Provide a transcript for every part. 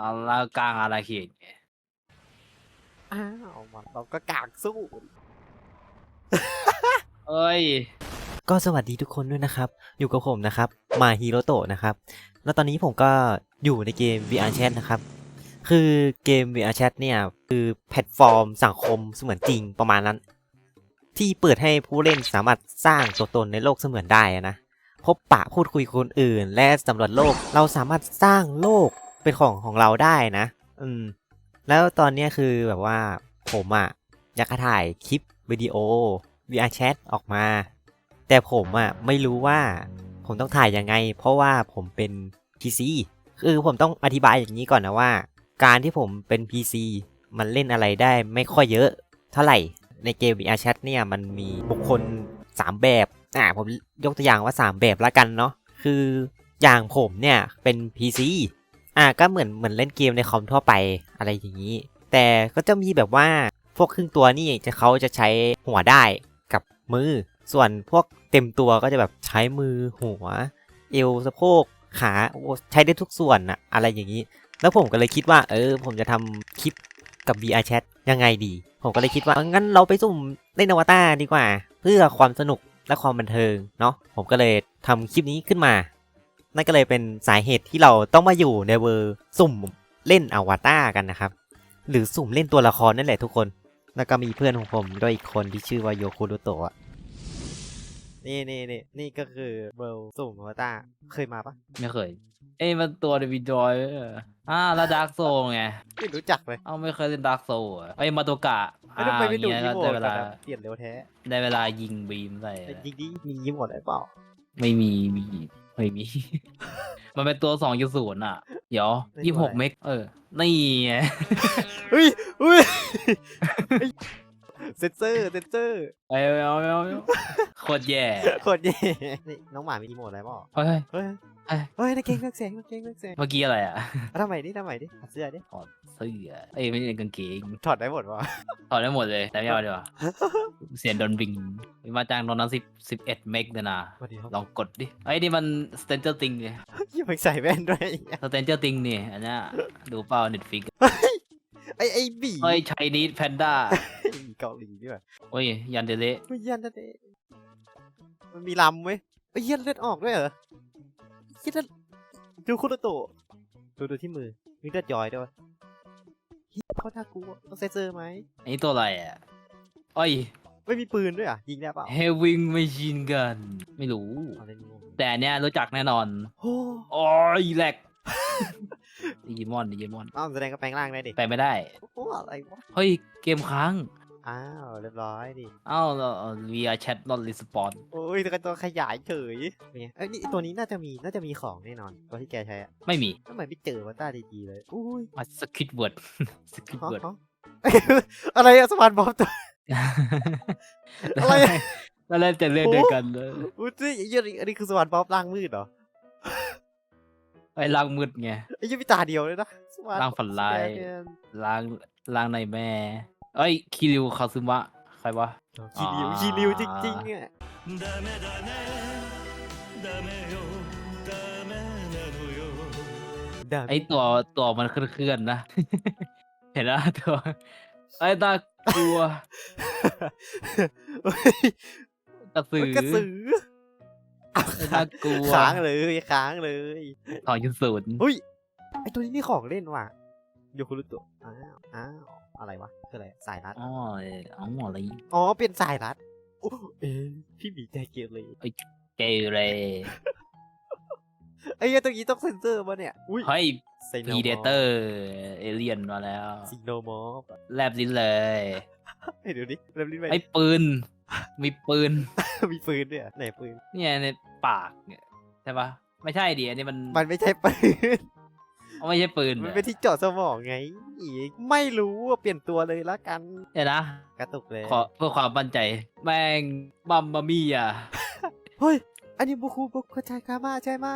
เอาแล้วกลางอาราเขตไงอ้าวมันเราก็กากสู้ เอ้ย ก็สวัสดีทุกคนด้วยนะครับ อยู่กับผมนะครับ มาฮีโรโตะนะครับ แล้วตอนนี้ผมก็อยู่ในเกม VR Chat นะครับ คือเกม VR Chat เนี่ย คือแพลตฟอร์มสังคมเสมือนจริงประมาณนั้น ที่เปิดให้ผู้เล่นสามารถสร้างตัวตนในโลกเสมือนได้อะนะ พบปะพูดคุยกับคนอื่น และสำรวจโลก เราสามารถสร้างโลก เป็นของของเราได้นะ อืม แล้วตอนนี้คือแบบว่าผมอะอยากถ่ายคลิปวิดีโอ VR Chat ออกมา แต่ผมอะไม่รู้ว่าผมต้องถ่ายยังไง เพราะว่าผมเป็น PC คือผมต้องอธิบายอย่างนี้ก่อนนะว่า การที่ผมเป็น PC มันเล่นอะไรได้ไม่ค่อยเยอะเท่าไหร่ในเกม VR Chat เนี่ยมันมีบุคคล 3 แบบอ่าผมยกตัวอย่างว่า 3 แบบละกันเนาะคืออย่างผมเนี่ยเป็น PC อ่าก็เหมือนเหมือนเล่นเกมในคอมทั่วไปอะไรอย่างนี้ แต่ก็จะมีแบบว่าพวกครึ่งตัวนี่จะเขาจะใช้หัวได้กับมือ ส่วนพวกเต็มตัวก็จะแบบใช้มือหัว เอวสะโพกขาใช้ได้ทุกส่วนอะอะไรอย่างนี้ แล้วผมก็เลยคิดว่า เออ ผมจะทำคลิปกับ VR Chat ยังไงดี ผมก็เลยคิดว่างั้นเราไปสุ่มเล่นอวตารดีกว่า เพื่อความสนุกและความบันเทิงเนาะผมก็เลยทำคลิปนี้ขึ้นมา นั่นก็เลยเป็นสาเหตุที่เราต้องมาอยู่ในเวอร์สุ่มเล่นอวตารกันนะครับ หรือสุ่มเล่นตัวละครนั่นแหละทุกคน แล้วก็มีเพื่อนของผมด้วยอีกคนที่ชื่อว่าโยคุโรโตะนี่นี่นี่นี่ก็คือเวลสุ่มอวตารเคยมาปะไม่เคย เอ้ยมันตัวเดวิดจอยเอออ่าแล้วดาร์กโซไง ไม่รู้จักเลย เอ้าไม่เคยเล่นดาร์กโซอะไอ้ยมาโตกะไม่ต้องไปไปดูอ่าที่โหมได้ดเวก่อนลานะเปลี่ยนเร็วแท้ ได้เวลายิงบีมใส่แต่จริงดิมียิ้มหมดเลยเปล่า ไม่มีมี ไม่มี มันเป็นตัวสองยูศูนย์อะ เดี๋ยวยี่หกเมกเออ นี่ไงเฮ้ยเฮ้ยเซนเซอร์เซนเซอร์ไอ้เอาเอาเอาเอาโคตรแย่โคตรเย่นี่น้องหมามีอีโมดอะไรเปล่าเฮ้ย เฮ้ย เอ้ย เฮ้ยนักเก่งนักเสียงนักเก่งนักเสียงเมื่อกี้อะไรอะเอาทำไมดิทำไมดิถอดเสื้อดิถอดเสื้อเอ้ยไม่ใช่กางเกงถอดได้หมดวะถอดได้หมดเลยแต่ไม่เอาดีกว่าเสียงโดนบิงมาจ้างโดนนั้นสิบสิบเอ็ดเมกเลยนะสวัสดีครับลองกดดิไอ้ยนี่มัน Stranger Things ไงยังไม่ใส่แว่นด้วย Stranger Things นี่อันเนี้ยดูเปล่า Netflix ไอไอบีเฮ้ย Chinese Panda เกาหลีนี่หว่าโอ้ยยันเดเละไม่ยันนั่นเองมันมีลำเว้ยไอ้ยเหี้ยันเลือดออกด้วยเหรอ เหี้ยันดูคุโรโตะดูดูที่มือมีเลือดย้อยด้วยวะเหี้ยเขาน่ากลัวต้องเซนเซอร์ไหมอันนี้ตัวอะไรอะโอ้ยไม่มีปืนด้วยอะยิงได้เปล่า Having Machine Gun ไม่รู้เอาเล่นงงแต่อันเนี้ยรู้จักแน่นอนโอ้โอ้ยแหลกดิจิมอนดิจิมอนอ้าวแสดงก็แปลงร่างได้ดิไปไม่ได้ โอ้อะไรวะ เฮ้ย เกมค้าง อ้าวเรียบร้อยดิเอ้าเรา VR chat not respawn โอ้ยตัวตัวขยายเฉยเป็นไงเอ้ยนี่ตัวนี้น่าจะมีน่าจะมีของแน่นอน ตัวที่แกใช้อะไม่มีทำไมไม่เจอวัตตาดีๆเลยอุ้ยมาสกิดเวิร์ดสกิดฮะเวิร์ดฮะอะไรอะสมานบอมตัวอะไรอะแล้วเล่นจะเล่นด้วยกันเลยอุ้ยนี่ไอ้เหี้ยอันนี้คือสวรรค์บ๊อบล่างมืดเหรอไอ้ล่างมืดไงไอ้เหี้ยมีตาเดียวเลยนะสวรรค์ร่างฝันร้ายแกเนี่ยล่างล่างในแม่ เอ้ย คิริวคาซึมะ ใครวะ คีริว อ่า คีริวจริงๆอ่ะ ダメだねダメよダメなのよ ดา ไอ้ตัวตัวมันเคลื่อนๆนะ เห็นนะตัว ไอ้ตากลัว เฮ้ย กระสือก ระสืออ้าว ไอ้น่ากลัว ค้างเลยค้างเลย สองจุดศูนย์ เฮ้ยไอตัวนี้นี่ของเล่นว่ะโยคุรุโตะอ้าวอ้าว อะไรวะคืออะไรสายรัดอ๋อเอออ๋ออะไรอ๋อเป็นสายรัดโอ้เอ๊ะพี่หมีใจเกเรเกเรไอ้เหี้ยตัวนี้ต้องเซ็นเซอร์ป่ะเนี่ยอุ้ยเฮ้ยไซโนพีเดเตอร์เอเลียนมาแล้วซีโนมอฟแลบลิ้นเลยให้ดูดิเริ่มลิ้นไปไอ้ปืน มีปืน มีปืนด้วยเหรอไหนปืน เนี่ยในปากเนี่ยใช่ปะไม่ใช่ดิอันนี้มัน มันไม่ใช่ปืนเอา ไม่ใช่ปืนมันเป็นที่เจาะสมองไงไม่รู้ว่าเปลี่ยนตัวเลยละกัน เดี๋ยวนะ กระตุกเลย ขอเพื่อความมั่นใจ แม่งบัมบามี่อะเฮ้ย อันนี้บุคูบุคุชายคามาใช่ไหม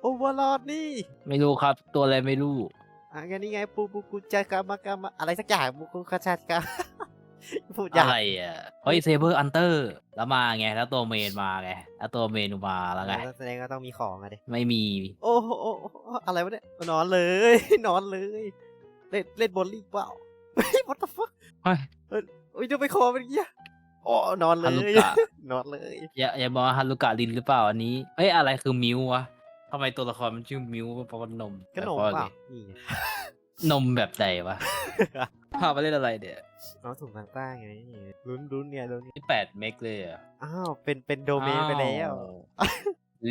โอเวอร์ลอดนี่ ไม่รู้ครับ ตัวอะไรไม่รู้อะงั้นนี่ไงปูบุคุชายคามากามาอะไรสักอย่างบุคุคาชายคา พูดยาอะกไรอะเฮ้ยเซเบอร์อันเตอร์แล้วมาไงแล้วตัวเมนมาไงแล้วตัวเมนมาแล้วไงแสดงก็ต้องมีของอะดิไม่มีโอ้โหโอ้โหอะไรวะเนี่ยนอนเลย นอนเลย เล่นเล่นบอลลีกเปล่าเฮ้ย what the fuck เฮ้ยเอ้ยโอ้ยดูไปคอเป็นอย่างเงี้ยโอ้นอนเลฮารุย กะนอนเลย อย่าอย่าบอกว่าฮารุกะลินหรือเปล่าอันนี้เอ้ยอะไรคือมิววะทำไมตัวละครมันชื่อมิวเพราะว่านมขนมแต่เปว่าล่านี่ไงนมแบบใดวะ พาไปเล่นอะไรเดี๋ยน้องถุงทางใต้ไงลุ้นลุ้นเนี่ยลุ้นนี่แปดเมกเลยเหรอะอ้าวเป็นเป็นโดเมนไปแล้วเ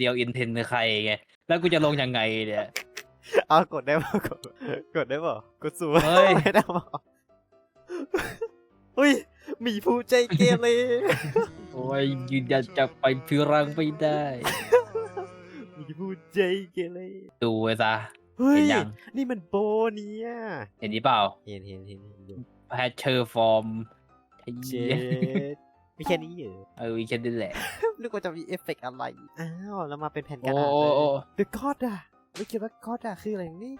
รียวอินเทนคือใครไงแล้วกูจะลงยังไงเนี่ยเอากดได้ป่ะกดกดได้ป่ะกดสูเฮ้ยไม่ได้ป่ะเฮ้ยหมีผู้ใจเกเรโอ้ยยืนยันจะไปพิรังไม่ได้หมีผู้ใจเกเรดูไว้ซะ เฮ้ย เห็นยัง นี่มันโบเนี่ยเห็นนี้เปล่าเห็นเห็นเห็นเห็นอยู่แพชเชอร์ฟอร์มเจ็ดไม่แค่นี้เหรอเออแค่นี้แหละ นึกว่าจะมีเอฟเฟกต์อะไร อ้าวแล้วมาเป็นแผ่นกโอ้ระดาษโอ้เลยโอ้ The God อะไม่คิดว่า God อะคืออะไรนี่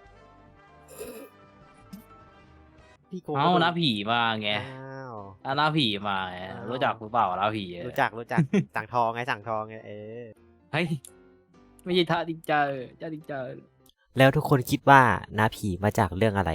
พี่โกเอาก็โดหน้าผีมาไงอ้าว เอาหน้าผีมาไงอ้าว รู้จักหรือเปล่าหน้าผีอะรู้จักรู้จัก สั่งทองไงสั่งทองไงเออ เฮ้ย ไม่ใช่ท่าดิงเจอท่าดิงเจอ แล้วทุกคนคิดว่าน้าผีมาจากเรื่องอะไร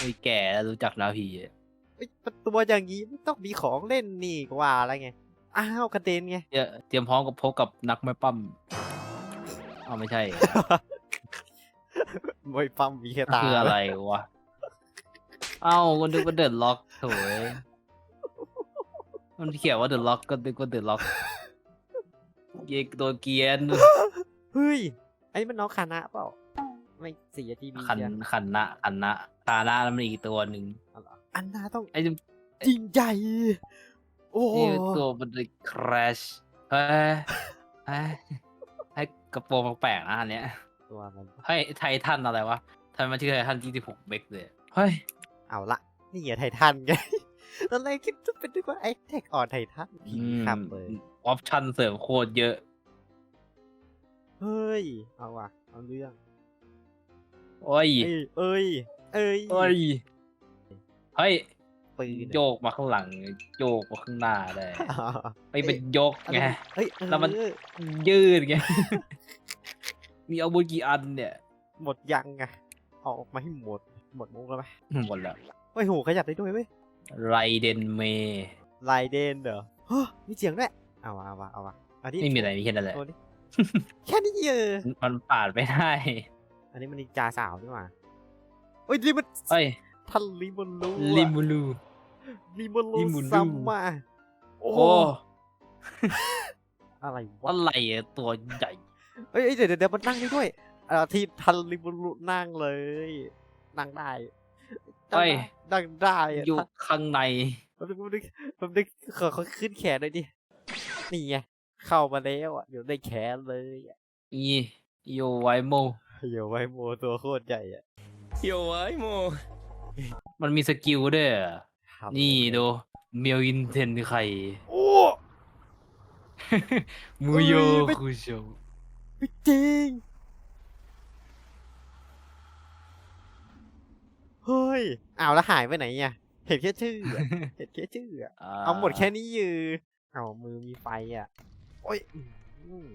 ไม่แก่แล้วรู้จักหน้าผีอะ เอ้ยตัวอย่างนี้มันต้องมีของเล่นนี่กว่าอะไรไง อ้าวกระเด็นไงเตรียเตรียมพร้อมกับพบกับนักไม่ปั้มเอาไม่ใช่ มวยปั๊มมีแค่ตาคืออะไรวะ เอ้าก็นึกว่าเดินล็อกโถยมันเขียนว่าเดินล็อกก็นึกว่าเดินล็อกเยกตัวเกียนเฮ้ยอันนี้มันน้องคานะเปล่า ไม่สี่ทีบีขันขันนะขันนะคาหน้าแล้วมันอีกตัวหนึ่งอันนาต้องไอ้นี่จริงใหญ่ โอ้โหตัวมันเลยคราชเฮ้ยเฮ้ยให้กระโปรงแปลกๆนะอันเนี้ยตัวมันให้ไททันอะไรวะทำไมมันชื่อไททัน26เมกเลยเฮ้ยเอาละนี่ไงไททันไงตอนแรกคิดว่าเป็นนึกว่าไอ้แท็กออนไททันผีครับเลยออปชั่นเสริมโคตรเยอะ เฮ้ย เอาว่ะ เอาเรื่องโอ้ย เอ้ย เอ้ย เอ้ยโอ้ยเฮ้ย ปืนโยกมาข้างหลัง โยกมาข้างหน้าได้อ่าไปเป็นยกอันไงนี้เฮ้ยแล้วมันเออยืดไงมีอาวุธกี่อันเนี่ย หมดยังไงเอาออกมาให้หมด หมดมุกแล้วไหมหมดแล้วเฮ้ยหูขยับได้ด้วยเว้ยไรเดนเมไลเดนเหรอฮะมีเสียงด้วยเอาวะเอาวะเอาวะอันนี้ไม่มีอะไรมีแค่นั้นแหละโชว์ดิแค่นี้เออมันปาดไม่ได้ อันนี้มันนินจาสาวนี่หว่าเฮ้ยนี่มันเอ้ยทันลิมอนลูลิมูลูลิ มีมุลูซัมมา โอ้อะไรวะอะไรตัวใหญ่เอ้ยเดี๋ยวเดี๋ยวมันนั่งได้ด้วยอ่อที่ทันริมรุนั่งเลย นั่งได้เอ้นั่งได้อยู่ข้างในผมนึกผมนึกขอเขาขึ้นแขนเลยดินี่ไงเข้ามาแล้วอะอยู่ในแขนเลยอีโย่ไวโมโยไวโมตัวโคตรใหญ่อะโยไวโมมันมีสกิลด้วยอะ ทำนี่เลยดูเมียวอินเทนไข่โอ้ มูโยเอ้ยไม่ คุโชไม่จริง เฮ้ยอ้าวแล้วหายไปไหนอะเห็นแค่ชื่ออะเห็นแค่ชื่ออะเอาหมดแค่นี้ยือเอามือมีไฟอะ โอ้ยอืม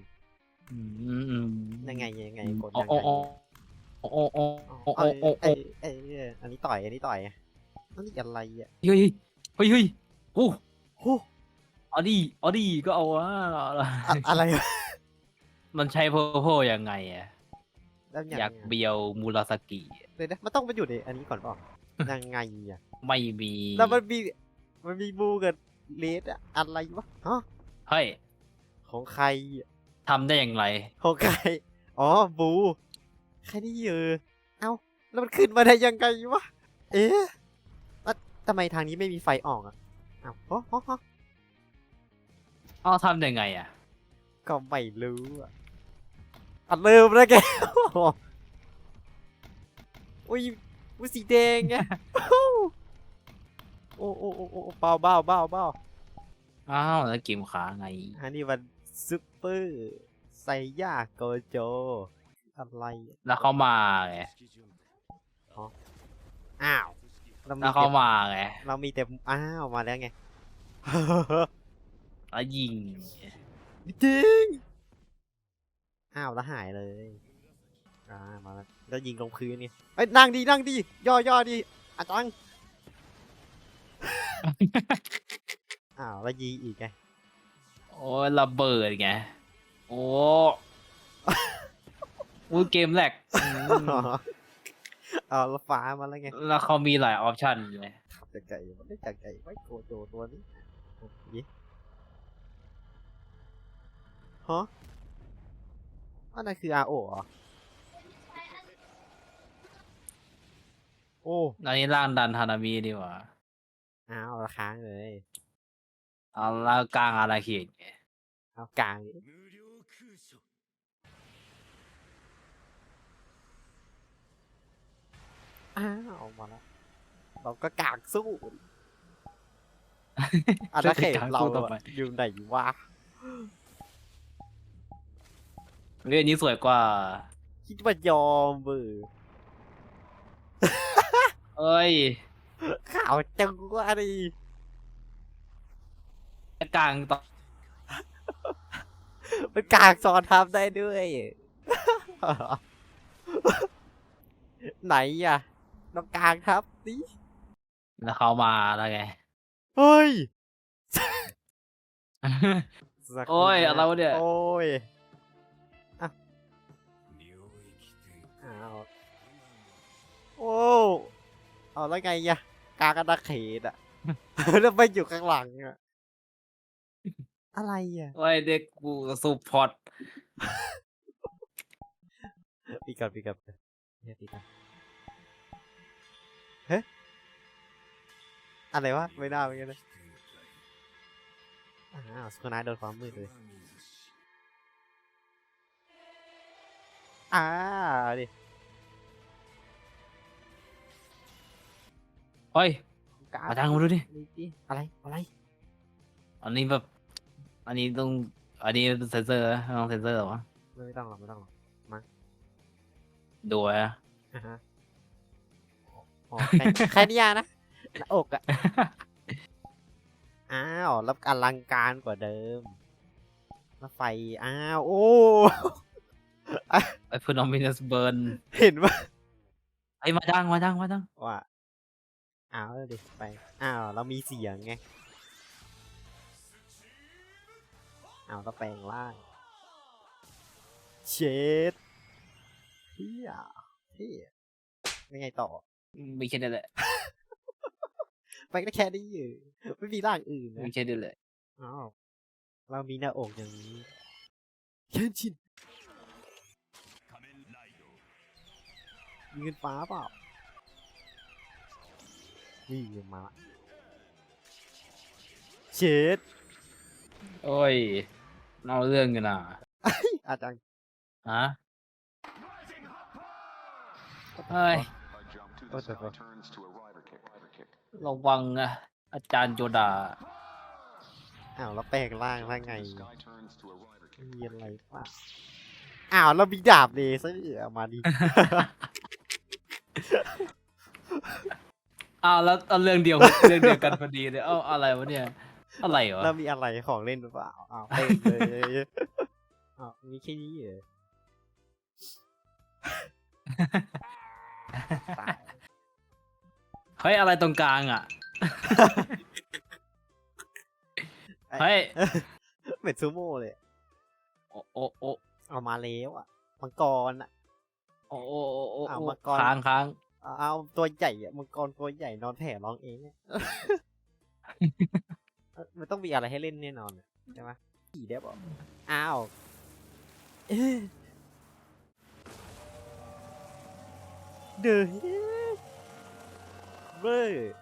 อืมอืมยังไงยังไงกดโอ้ยังโอ้ไงโอ้โอ้โอ้โอ้เอ้โอ้ยโอ้เอ้โอ้ยเอ้ยเอ้ยอันนี้ต่อยอันนี้ต่อยอะอั นนี้อะไรอะเฮ้ยเฮ้ยเฮ้ยโอ้โอ้ออดี้ออดี้ก็เอาวะอะอะไรอะมันใช้เพอร์โพยังไงอะแล้วยังอยากไงเบียวมูราสกิเดี๋ยวนะมันต้องมาอยู่ในอันนี้ก่อนเปล่ายังไงอะไม่มีแล้วมันมีมันมีบูกับเลดอะอะไรวะฮะเฮ้ยของใครอะทำได้อย่างไรของใครอ๋อบูใครนี่เออเอ้าแล้วมันขึ้นมาได้ยังไงวะเอ๊ะแล้ว ทำไมทางนี้ไม่มีไฟออกอะเอ้าฮะฮะฮะอ้าวทำยังไงอะก็ไม่รู้อะอะเริ่มแล้วแกอุ้ยอุ้ยสีแดงไงโอ้โอ้โอ้โอ้เบาเบาเบาเบาอ้าวแล้วเกมขาไงอันนี้มันซุปเปอร์ไซย่าโกโจ อะไรอะแล้วเขามาไงอ้าว เรามีแล้วแต่เขามาไงเรามีแต่อ้าวมาแล้วไง แล้วยิงจริงอ้าวแล้วหายเลยอ่ามาแล้วแล้วยิงลงพื้นนี่เอ้ยนั่งดีนั่งดีย่อย่อดีอาจัง อ้าวแล้วยิงอีกไงโอ้ยระเบิดไงโอ้ อู้เกมแรกอืม เอาแล้วฟ้ามาแล้วไงแล้วเขามีหลายออปชั่นไงขับจากไก่มันได้จากไก่ไว้โกโจตัวนี้โอ้ยฮะอันนั้นคือ RO เหรอโอ้อันนี้ร่างดันฮานามิดีกว่าอ้าวราค้างเลย เอาแล้วกลางอาราเขตไงเอากลาง อ้าวมาแล้วเราก็กลางสู้อาณาเขตเราอะอยู่ไหนวะเรื่องนี้สวยกว่า คิดว่ายอมเบอร์เอ้ยข่าวจังว่าดิกลางต่อมันกลางซ้อนทับได้ด้วย ไหนอะ ตรงกลางครับนี่แล้วเขามาแล้วไง เฮ้ยโอ้ยอะไรวเนี่ย โอ้ยอะโอ้เอาแล้วไงยะกากระดาเขตอะแล้วไปอยู่ข้างหลังอะอะไรอะโอ้ยเด็กกูสูบพอร์ตปีกับปีกับเนี่ยปีกับ อะไรวะไม่ได้เหมือนกันนะอ้าวสุนายโดนความมืดเลยอ้าวดิเฮ้ยกามาดังมาดูดิดิอะไรอะไร อันนี้แบบ อันนี้ต้อง อันนี้เซนเซอร์นะไม่ต้องเซนเซอร์หรอวะไม่ต้องหรอกไม่ต้องหรอกดูอะอ่าฮะอ๋อแค่แค่นี้อะนะ หน้าอกอะอ้าวแล้วอลังการกว่าเดิมแล้วไฟอ้าวโอ้ไอ้พนอมินัสเบิร์นเห็นว่าไอ้มาดังมาดังมาดังว่าอ้าวเดี๋ยวไปอ้าวเรามีเสียงไงอ้าวเราแปลงร่างเช็ดเฮียเฮียยังไงต่อไม่แค่นี้แหละ ไปก็แค่นี้อยู่ไม่มีร่างอื่นมีแค่นี้เลยอ้าวเรามีหน้าอกอย่างนี้เคนชินมีเงินฟ้าเปล่านี่มาเชิดโอ้ยเอาเรื่องกันนะอาจารย์ฮะเฮ้ย ระวังอะอาจารย์โจดา อ้าวแล้วแปลงร่างร่างไง The sky turns to a rider kick. มีอะไรป่ะอ้าวเรามีดาบเลเซอร์เอามาดิ อ้าวแล้วเอาเรื่องเดียว เรื่องเดียวกันพอดีเลยเอ้าอะไรวะเนี่ย อะไรวะเรามีอะไรของเล่นหรือเปล่าอ้าวเต็มเลยอ้าวมีแค่นี้เหรอตาย เฮ้ยอะไรตรงกลางอะ เฮ้ย เหมือนซูโม่เลย โอ้โอ้โอ้เอามาแล้วอะ มังกรอะ โอ้โอ้โอ้โอ้อ้าวโอ้มังกรค้างค้างเอาเอาตัวใหญ่อะมังกรตัวใหญ่นอนแผ่ร้องเองอะเอ้ยมันต้องมีอะไรให้เล่นแน่นอนอะใช่ไหมขี่ได้บอกอ้าวเอ๊ะเดือ เบอร์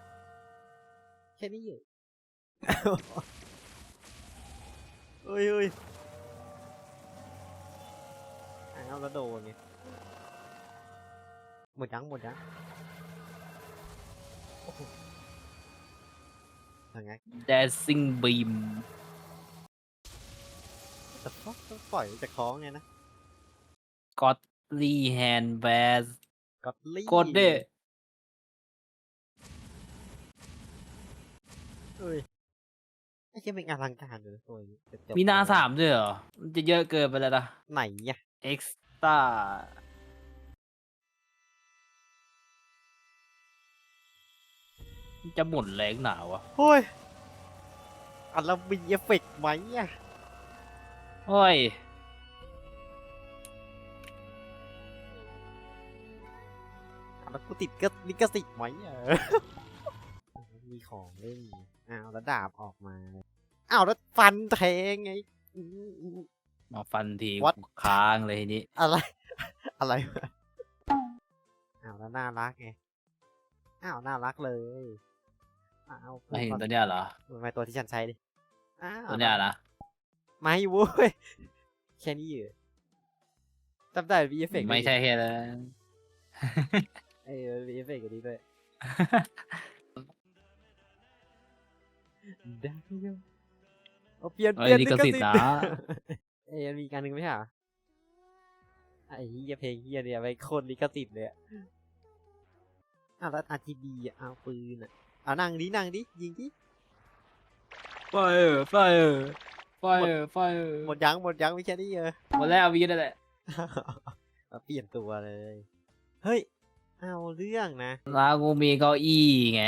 แค่นี้เหรอเฮ้ยเฮ้ยอ้าวแล้วโดนเนี่ยหมดยังหมดยังทางไง dancing beam แต่ต้องปล่อยมันจะคล้องไงนะ godly hand bears กดลี่ กดเด้ เอ้ยไอ้เชี่ยเป็นอลังการเลยตัวนี้จะจบมีหนาแล้วสามด้วยเหรอ มันจะเยอะเกินไปแล้วนะไหนเนี่ย extra จะหมุนแรงหนาวะเฮ้ยอันแล้วมีเอฟเฟกต์ไหมอะเฮ้ยอันแล้วกูติดก็ลิขสิทธิ์ไหมอะ มีของเล่นอ้าวแล้วดาบออกมาอ้าวแล้วฟันแทงไงอื้ออื้อมาฟันที What? ค้างเลยทีนี้ อะไร อะไรวะอ้าวแล้วน่ารักไงอ้าวน่ารักเลยอ้าวไม่เห็นตัวเนี้ยเหรอ ไม่ตัวที่ฉันใช้ดิอ้าวตัวเนี้ยนะ ไม่โว้ยแค่นี้เหรอจำได้มีเอฟเฟกต์ไม่ใช่แค่นั้น เออมีเอฟเฟกต์อันนี้ด้วยได้เดี๋ยวเอาเปลี่ยนเปเอ้ยลี่ยนลิขสิทธิ์นะเอ้ยมีการหนึ่งไม่ใช่เหรอไอ้เฮียเพลงเฮียเนี่ยไปโคนลิขสิทธิ์เลยอะอ้าวแล้ว RGB อะเอาปืนอะเอานั่งดินั่งดิยิงดิไฟเออไฟเออไฟเออไฟเออหมดยังหมดยังไม่ใช่นี่เออหมดแล้ววีนั่นแหละเอาเปลี่ยนตัวเลย เฮ้ย เอาเรื่องนะร้านกูมีเก้าอี้ไง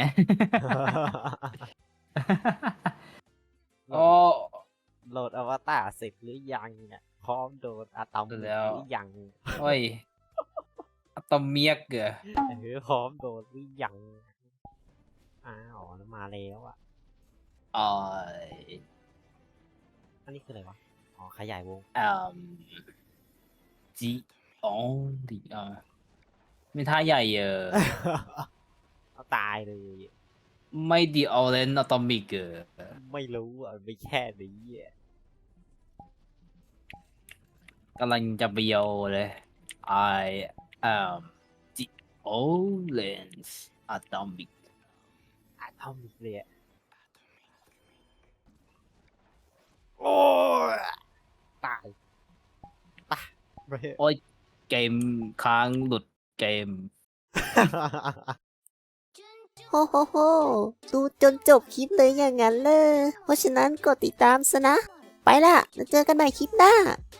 โหลโอ้ดโหลดอวตารเสร็จหรือยังเนี่ยพร้อมโดนอะตอมเสร็จแล้วหรือยังโอ้ยอะตอมเมียกเหรอเออพร้อมโดนหรือยังอ้าวแล้วมาแล้วอะ อ๋ออันนี้คืออะไรวะอ๋อขยายวงอืมจีอ๋อดีอะไม่ท่าใหญ่เออ เอาตายเลย ไม่ดีออเรนอะตอมิกเออไม่รู้อะไม่แค่นี้อะกำลังจะเบียวเลย I am the Orange Atomic อะทอมิกเลยอะโอ้ยตายตายเบรโอ้ยเกมค้างหลุดเกมโฮโฮโฮดูจนจบคลิปเลยอย่างนั้นเลย เพราะฉะนั้นกดติดตามซะนะ ไปละแล้วเจอกันใหม่คลิปหน้า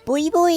บุยบุย